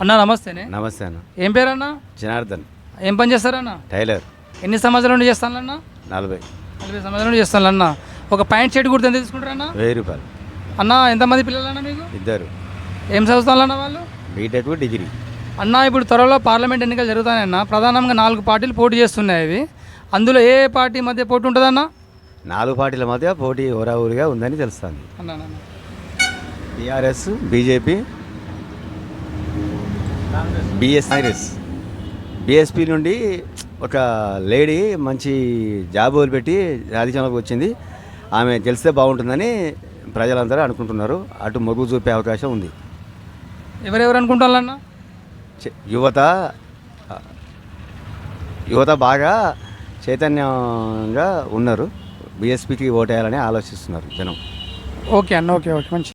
అన్న నమస్తేనే నమస్తే అన్న. ఏం పేరు అన్న జనార్దన్. ఏం పని చేస్తారన్న? టైలర్. ఎన్ని సంవత్సరాల నుండి చేస్తానన్న? నలభై. నలభై సంవత్సరాల నుండి చేస్తానన్న. ఒక ప్యాంట్ షర్ట్ కుడితే ఎంత తీసుకుంటారన్న? వెయ్యి రూపాయలు. అన్న ఎంతమంది పిల్లలన్న మీకు? ఇద్దరు. ఏం చదువుతానన్న వాళ్ళు? BTech degree. అన్న ఇప్పుడు త్వరలో పార్లమెంట్ ఎన్నికలు జరుగుతాయన్న. ప్రధానంగా నాలుగు పార్టీలు పోటీ చేస్తున్నాయి అవి. అందులో ఏ పార్టీ మధ్య పోటీ ఉంటుందన్న? నాలుగు పార్టీల మధ్య పోటీ ఊరిగా ఉందని తెలుస్తుంది. అన్న అన్న, అన్న. TRS BJP BS Congress BSP నుండి ఒక లేడీ మంచి జాబ్ వదిలిపెట్టి రాజకీయంలోకి వచ్చింది. ఆమె గెలిస్తే బాగుంటుందని ప్రజలందరూ అనుకుంటున్నారు. అటు మొగ్గు చూపే అవకాశం ఉంది. ఎవరెవరు అనుకుంటారన్న? యువత యువత బాగా చైతన్యంగా ఉన్నారు. బీఎస్పీకి ఓటేయాలని ఆలోచిస్తున్నారు జనం. ఓకే అన్న ఓకే ఓకే మంచి